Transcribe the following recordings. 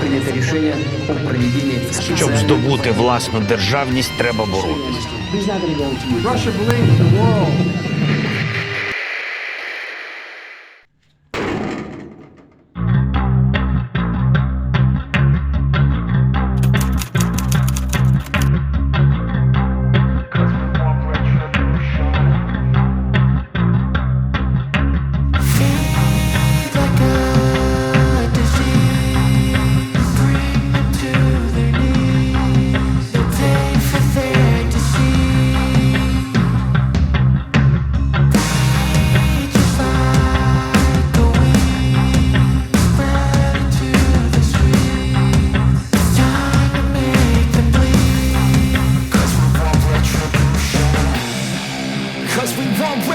Прийняти рішення про проведення щоб здобути власну державність, треба боротися.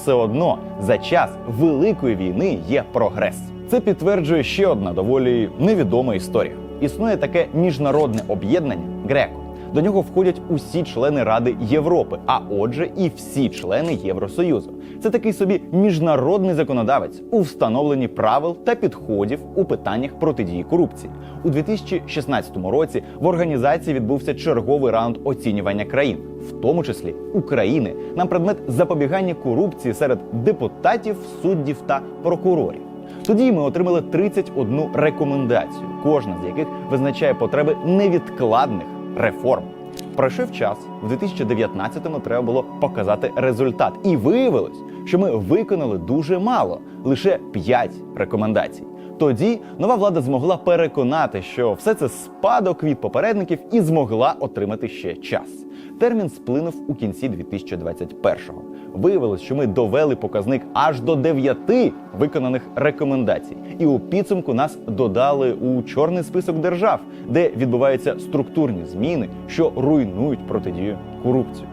все одно за час великої війни є прогрес. Це підтверджує ще одна доволі невідома історія. Існує таке міжнародне об'єднання Греко. До нього входять усі члени Ради Європи, а отже, і всі члени Євросоюзу. Це такий собі міжнародний законодавець у встановленні правил та підходів у питаннях протидії корупції. У 2016 році в організації відбувся черговий раунд оцінювання країн, в тому числі України, на предмет запобігання корупції серед депутатів, суддів та прокурорів. Тоді ми отримали 31 рекомендацію, кожна з яких визначає потреби невідкладних реформ. Пройшов час, в 2019-му треба було показати результат, і виявилось, що ми виконали дуже мало лише 5 рекомендацій. Тоді нова влада змогла переконати, що все це спадок від попередників і змогла отримати ще час. Термін сплинув у кінці 2021-го. Виявилось, що ми довели показник аж до 9 виконаних рекомендацій, і у підсумку нас додали у чорний список держав, де відбуваються структурні зміни, що руйнують протидію корупції.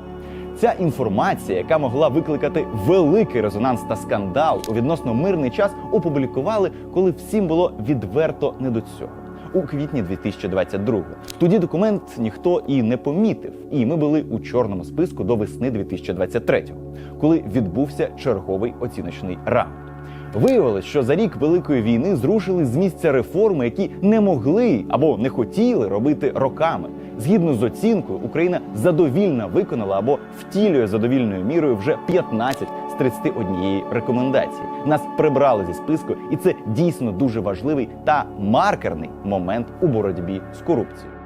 Ця інформація, яка могла викликати великий резонанс та скандал у відносно мирний час, опублікували, коли всім було відверто не до цього. У квітні 2022-го. Тоді документ ніхто і не помітив, і ми були у чорному списку до весни 2023-го, коли відбувся черговий оціночний раунд. Виявилось, що за рік великої війни зрушили з місця реформи, які не могли або не хотіли робити роками. Згідно з оцінкою, Україна задовільно виконала або втілює задовільною мірою вже 15 з 31 рекомендації. Нас прибрали зі списку, і це дійсно дуже важливий та маркерний момент у боротьбі з корупцією.